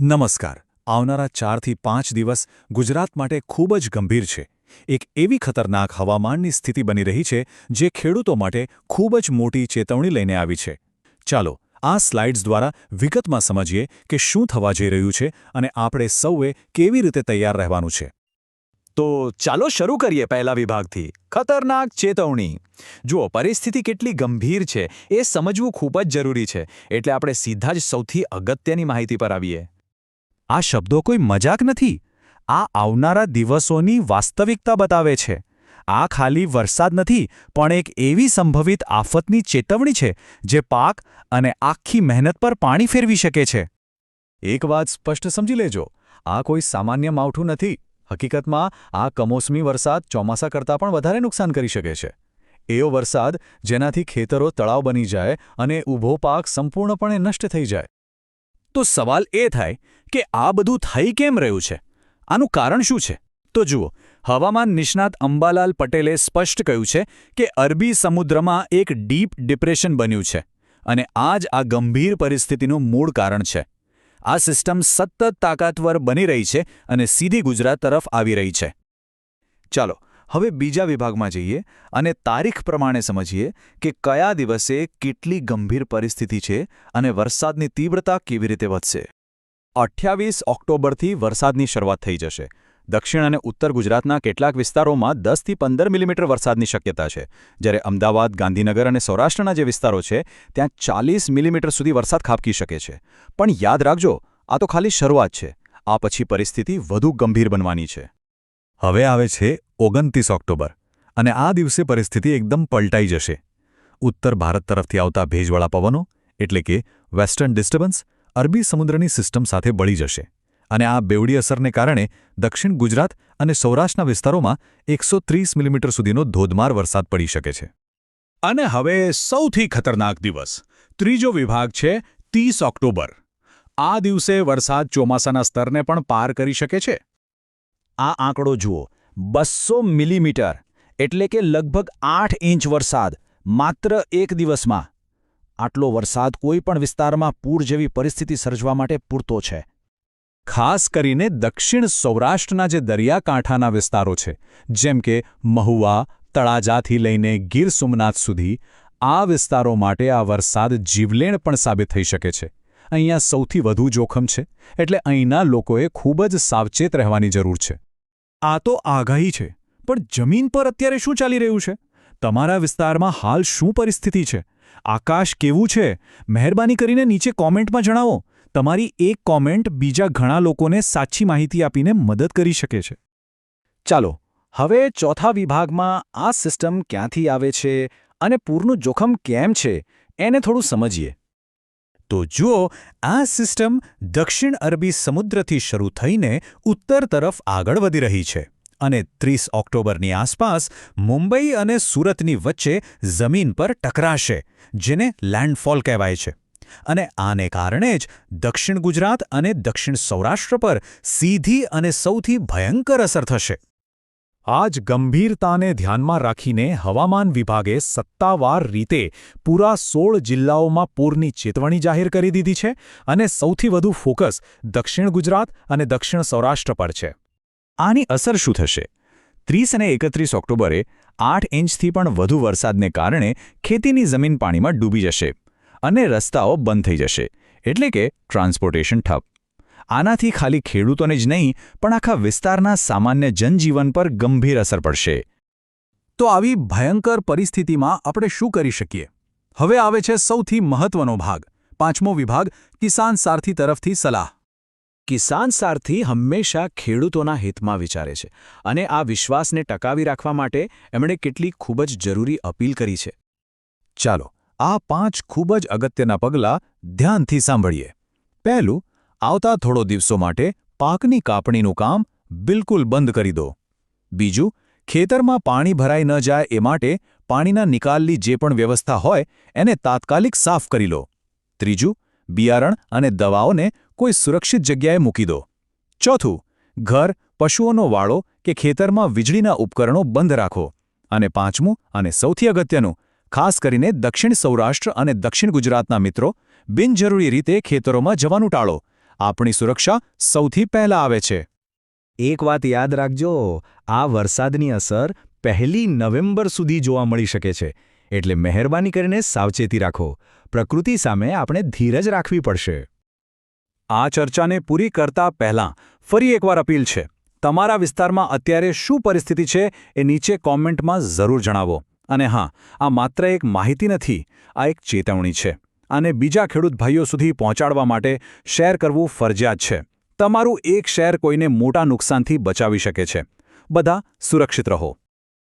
નમસ્કાર. આવનારા ચારથી પાંચ દિવસ ગુજરાત માટે ખૂબ જ ગંભીર છે. એક એવી ખતરનાક હવામાનની સ્થિતિ બની રહી છે, જે ખેડૂતો માટે ખૂબ જ મોટી ચેતવણી લઈને આવી છે. ચાલો, આ સ્લાઇડ્સ દ્વારા વિગતમાં સમજીએ કે શું થવા જઈ રહ્યું છે અને આપણે સૌએ કેવી રીતે તૈયાર રહેવાનું છે. તો ચાલો શરૂ કરીએ પહેલા વિભાગથી. ખતરનાક ચેતવણી. જુઓ, પરિસ્થિતિ કેટલી ગંભીર છે. એ સમજવું ખૂબ જ જરૂરી છે. એટલે આપણે સીધા જ સૌથી અગત્યની માહિતી પર આવીએ. આ શબ્દો કોઈ મજાક નથી. આ આવનારા દિવસોની વાસ્તવિકતા બતાવે છે. આ ખાલી વરસાદ નથી, પણ એક એવી સંભવિત આફતની ચેતવણી છે, જે પાક અને આખી મહેનત પર પાણી ફેરવી શકે છે. એક વાત સ્પષ્ટ સમજી લેજો. આ કોઈ સામાન્ય માવઠું નથી. હકીકતમાં, આ કમોસમી વરસાદ ચોમાસા કરતાં પણ વધારે નુકસાન કરી શકે છે. એવો વરસાદ જેનાથી ખેતરો તળાવ બની જાય અને ઊભો પાક સંપૂર્ણપણે નષ્ટ થઈ જાય. તો સવાલ એ થાય કે આ બધું થઈ કેમ રહ્યું છે? આનું કારણ શું છે? તો જુઓ, હવામાન નિષ્ણાત અંબાલાલ પટેલે સ્પષ્ટ કહ્યું છે કે અરબી સમુદ્રમાં એક ડીપ ડિપ્રેશન બન્યું છે અને આ જ આ ગંભીર પરિસ્થિતિનું મૂળ કારણ છે. આ સિસ્ટમ સતત તાકાતવર બની રહી છે અને સીધી ગુજરાત તરફ આવી રહી છે. ચાલો હવે બીજા વિભાગમાં જઈએ અને તારીખ પ્રમાણે સમજીએ કે કયા દિવસે કેટલી ગંભીર પરિસ્થિતિ છે અને વરસાદની તીવ્રતા કેવી રીતે વધશે. અઠ્યાવીસ ઓક્ટોબરથી વરસાદની શરૂઆત થઈ જશે. દક્ષિણ અને ઉત્તર ગુજરાતના કેટલાક વિસ્તારોમાં દસથી પંદર મિલીમીટર વરસાદની શક્યતા છે. જ્યારે અમદાવાદ, ગાંધીનગર અને સૌરાષ્ટ્રના જે વિસ્તારો છે, ત્યાં ચાલીસ મિલીમીટર સુધી વરસાદ ખાબકી શકે છે. પણ યાદ રાખજો, આ તો ખાલી શરૂઆત છે. આ પછી પરિસ્થિતિ વધુ ગંભીર બનવાની છે. હવે આવે છે ઓગણત્રીસ ઓક્ટોબર અને આ દિવસે પરિસ્થિતિ એકદમ પલટાઈ જશે. ઉત્તર ભારત તરફથી આવતા ભેજવાળા પવનો એટલે કે વેસ્ટર્ન ડિસ્ટર્બન્સ અરબી સમુદ્રની સિસ્ટમ સાથે બળી જશે અને આ બેવડી અસરને કારણે દક્ષિણ ગુજરાત અને સૌરાષ્ટ્રના વિસ્તારોમાં એકસો મિલીમીટર સુધીનો ધોધમાર વરસાદ પડી શકે છે. અને હવે સૌથી ખતરનાક દિવસ, ત્રીજો વિભાગ છે ત્રીસ ઓક્ટોબર. આ દિવસે વરસાદ ચોમાસાના સ્તરને પણ પાર કરી શકે છે. આ આંકડો જુઓ. બસો મિલીમીટર, એટલે કે લગભગ આઠ ઇંચ વરસાદ, માત્ર એક દિવસમાં. આટલો વરસાદ કોઈપણ વિસ્તારમાં પૂર જેવી પરિસ્થિતિ સર્જવા માટે પૂરતો છે. ખાસ કરીને દક્ષિણ સૌરાષ્ટ્રના જે દરિયાકાંઠાના વિસ્તારો છે, જેમ કે મહુવા, તળાજાથી લઈને ગીર સોમનાથ સુધી, આ વિસ્તારો માટે આ વરસાદ જીવલેણ પણ સાબિત થઈ શકે છે. અહીંયા સૌથી વધુ જોખમ છે, એટલે અહીંના લોકોએ ખૂબ જ સાવચેત રહેવાની જરૂર છે. આ તો આગાહી છે, પણ જમીન પર અત્યારે શું ચાલી રહ્યું છે? તમારા વિસ્તારમાં હાલ શું પરિસ્થિતિ છે? આકાશ કેવું છે? મહેરબાની કરીને નીચે કોમેન્ટમાં જણાવો. તમારી એક કોમેન્ટ બીજા ઘણા લોકોને સાચી માહિતી આપીને મદદ કરી શકે છે. ચાલો, હવે ચોથા વિભાગમાં આ સિસ્ટમ ક્યાંથી આવે છે અને પૂરનું જોખમ કેમ છે, એને થોડું સમજીએ. તો જુઓ, આ સિસ્ટમ દક્ષિણ અરબી સમુદ્રથી શરૂ થઈને ઉત્તર તરફ આગળ વધી રહી છે અને ત્રીસ ઓક્ટોબરની આસપાસ મુંબઈ અને સુરતની વચ્ચે જમીન પર ટકરાશે, જેને લેન્ડફોલ કહેવાય છે. અને આને કારણે જ દક્ષિણ ગુજરાત અને દક્ષિણ સૌરાષ્ટ્ર પર સીધી અને સૌથી ભયંકર અસર થશે. આ જ ગંભીરતાને ધ્યાનમાં રાખીને હવામાન વિભાગે સત્તાવાર રીતે પૂરા સોળ જિલ્લાઓમાં પૂરની ચેતવણી જાહેર કરી દીધી છે અને સૌથી વધુ ફોકસ દક્ષિણ ગુજરાત અને દક્ષિણ સૌરાષ્ટ્ર પર છે. આની અસર શું થશે? ત્રીસ અને એકત્રીસ ઓક્ટોબરે આઠ ઇંચથી પણ વધુ વરસાદને કારણે ખેતીની જમીન પાણીમાં ડૂબી જશે અને રસ્તાઓ બંધ થઈ જશે. એટલે કે ટ્રાન્સપોર્ટેશન ઠપ. આનાથી ખાલી ખેડૂતોને જ નહીં, પણ આખા વિસ્તારના સામાન્ય જનજીવન પર ગંભીર અસર પડશે. તો આવી ભયંકર પરિસ્થિતિમાં આપણે શું કરી શકીએ? હવે આવે છે સૌથી મહત્વનો ભાગ, પાંચમો વિભાગ, કિસાન સારથી તરફથી સલાહ. કિસાન સારથી હંમેશા ખેડૂતોના હિતમાં વિચારે છે અને આ વિશ્વાસને ટકાવી રાખવા માટે એમણે કેટલીક ખૂબ જ જરૂરી અપીલ કરી છે. ચાલો, આ પાંચ ખૂબ જ અગત્યના પગલાં ધ્યાનથી સાંભળીએ. પહેલું આવતા થોડો દિવસો માટે પાકની કાપણીનું કામ બિલકુલ બંધ કરી દો. બીજું, ખેતરમાં પાણી ભરાઈ ન જાય એ માટે પાણીના નિકાલની જે પણ વ્યવસ્થા હોય એને તાત્કાલિક સાફ કરી લો. ત્રીજું, બિયારણ અને દવાઓને કોઈ સુરક્ષિત જગ્યાએ મૂકી દો. ચોથું, ઘર, પશુઓનો વાળો કે ખેતરમાં વીજળીના ઉપકરણો બંધ રાખો. અને પાંચમું અને સૌથી અગત્યનું, ખાસ કરીને દક્ષિણ સૌરાષ્ટ્ર અને દક્ષિણ ગુજરાતના મિત્રો બિનજરૂરી રીતે ખેતરોમાં જવાનું ટાળો. આપણી સુરક્ષા સૌથી પહેલા આવે છે. એક વાત યાદ રાખજો આ વરસાદની અસર પહેલી નવેમ્બર સુધી જોવા મળી શકે છે. એટલે મહેરબાની કરીને સાવચેતી રાખો. પ્રકૃતિ સામે આપણે ધીરજ રાખવી પડશે. આ ચર્ચાને પૂરી કરતા પહેલાં ફરી એકવાર અપીલ છે. તમારા વિસ્તારમાં અત્યારે શું પરિસ્થિતિ છે એ નીચે કોમેન્ટમાં જરૂર જણાવો. અને હા આ માત્ર એક માહિતી નથી આ એક ચેતવણી છે. અને બીજા ખેડૂત ભાઈઓ સુધી પહોંચાડવા માટે શેર કરવું ફરજિયાત છે. તમારું એક શેર કોઈને મોટા નુકસાનથી બચાવી શકે છે. બધા સુરક્ષિત રહો.